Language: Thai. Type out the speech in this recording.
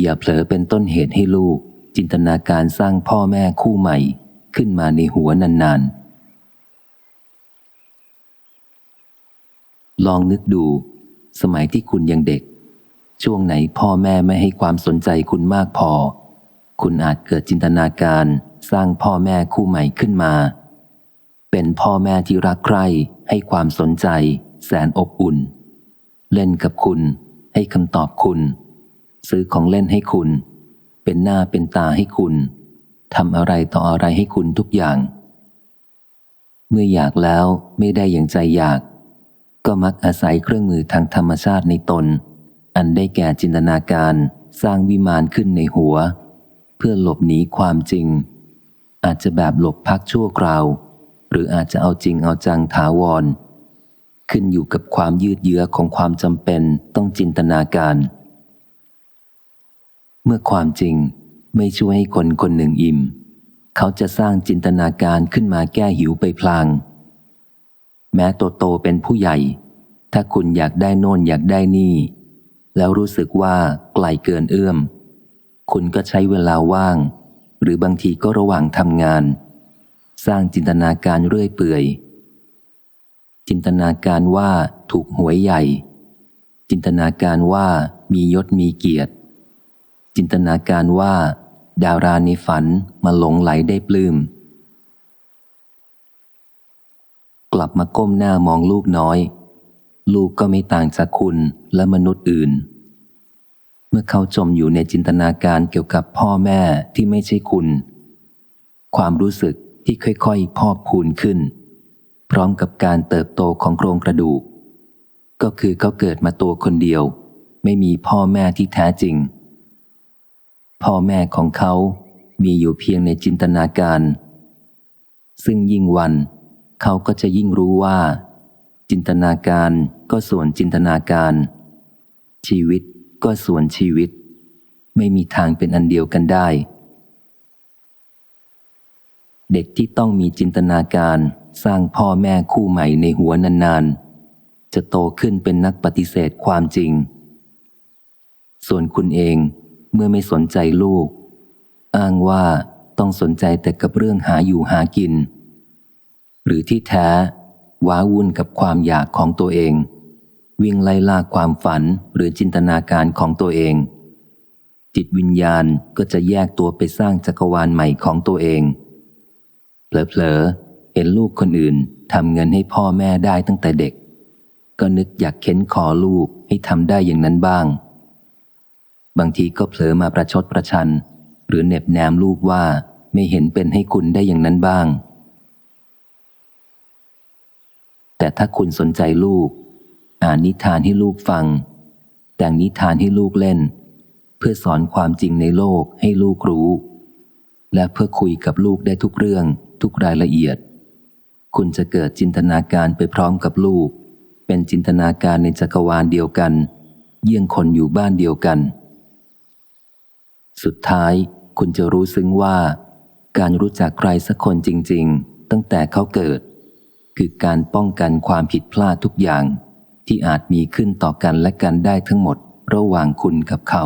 อย่าเผลอเป็นต้นเหตุให้ลูก จินตนาการสร้างพ่อแม่คู่ใหม่ขึ้นมาในหัวนานๆ ลองนึกดู สมัยที่คุณยังเด็ก ช่วงไหนพ่อแม่ไม่ให้ความสนใจคุณมากพอ คุณอาจเกิดจินตนาการสร้างพ่อแม่คู่ใหม่ขึ้นมา เป็นพ่อแม่ที่รักใคร่ให้ความสนใจ แสนอบอุ่น เล่นกับคุณ ให้คำตอบคุณ ซื้อของเล่นให้คุณ เป็นหน้าเป็นตาให้คุณทำอะไรต่ออะไรให้คุณทุกอย่าง เมื่ออยากแล้วไม่ได้อย่างใจอยาก ก็มักอาศัยเครื่องมือทางธรรมชาติในตน อันได้แก่จินตนาการสร้างวิมานขึ้นในหัว เพื่อหลบหนีความจริง อาจจะแบบหลบพักชั่วคราว หรืออาจจะเอาจริงเอาจังถาวร ขึ้นอยู่กับความยืดเยื้อของความจำเป็นต้องจินตนาการ เมื่อความจริงไม่ช่วยให้คนคนหนึ่งอิ่ม เขาจะสร้างจินตนาการขึ้นมาแก้หิวไปพลาง แม้โตโตเป็นผู้ใหญ่ ถ้าคุณอยากได้โน่นอยากได้นี่ แล้วรู้สึกว่าไกลเกินเอื้อม คุณก็ใช้เวลาว่าง หรือบางทีก็ระหว่างทำงาน สร้างจินตนาการเรื่อยเปื่อย จินตนาการว่าถูกหวยใหญ่ จินตนาการว่ามียศมีเกียรติ จินตนาการว่า ดาราในฝันมาหลงไหลได้ปลืม้ม กลับมาก้มหน้ามองลูกน้อย ลูกก็ไม่ต่างจากคุณและมนุษย์อื่น เมื่อเขาจมอยู่ในจินตนาการเกี่ยวกับพ่อแม่ที่ไม่ใช่คุณ ความรู้สึกที่ค่อยๆ พอกพูนขึ้น พร้อมกับการเติบโตของโครงกระดูก ก็คือเขาเกิดมาตัวคนเดียว ไม่มีพ่อแม่ที่แท้จริง พ่อแม่ของเขามีอยู่เพียงในจินตนาการ ซึ่งยิ่งวัน เขาก็จะยิ่งรู้ว่า จินตนาการก็ส่วนจินตนาการ ชีวิตก็ส่วนชีวิต ไม่มีทางเป็นอันเดียวกันได้ เด็กที่ต้องมีจินตนาการสร้างพ่อแม่คู่ใหม่ในหัวนานๆ จะโตขึ้นเป็นนักปฏิเสธความจริง ส่วนคุณเอง เมื่อไม่สนใจลูก อ้างว่าต้องสนใจแต่กับเรื่องหาอยู่หากิน หรือที่แท้ว้าวุ่นกับความอยากของตัวเอง วิ่งไล่ล่าความฝันหรือจินตนาการของตัวเอง จิตวิญญาณก็จะแยกตัวไปสร้างจักรวาลใหม่ของตัวเองเผลอๆเห็นลูกคนอื่นทำเงินให้พ่อแม่ได้ตั้งแต่เด็ก ก็นึกอยากเข็นขอลูกให้ทำได้อย่างนั้นบ้าง บางทีก็เผลอมาประชดประชัน หรือเหน็บแนมลูกว่าไม่เห็นเป็นให้คุณได้อย่างนั้นบ้าง แต่ถ้าคุณสนใจลูก อ่านนิทานให้ลูกฟัง แต่งนิทานให้ลูกเล่น เพื่อสอนความจริงในโลกให้ลูกรู้ และเพื่อคุยกับลูกได้ทุกเรื่องทุกรายละเอียด คุณจะเกิดจินตนาการไปพร้อมกับลูก เป็นจินตนาการในจักรวาลเดียวกัน เยี่ยงคนอยู่บ้านเดียวกัน สุดท้ายคุณจะรู้ซึ้งว่า การรู้จักใครสักคนจริง ๆ ตั้งแต่เขาเกิด คือการป้องกันความผิดพลาดทุกอย่าง ที่อาจมีขึ้นต่อกันและกันได้ทั้งหมดระหว่างคุณกับเขา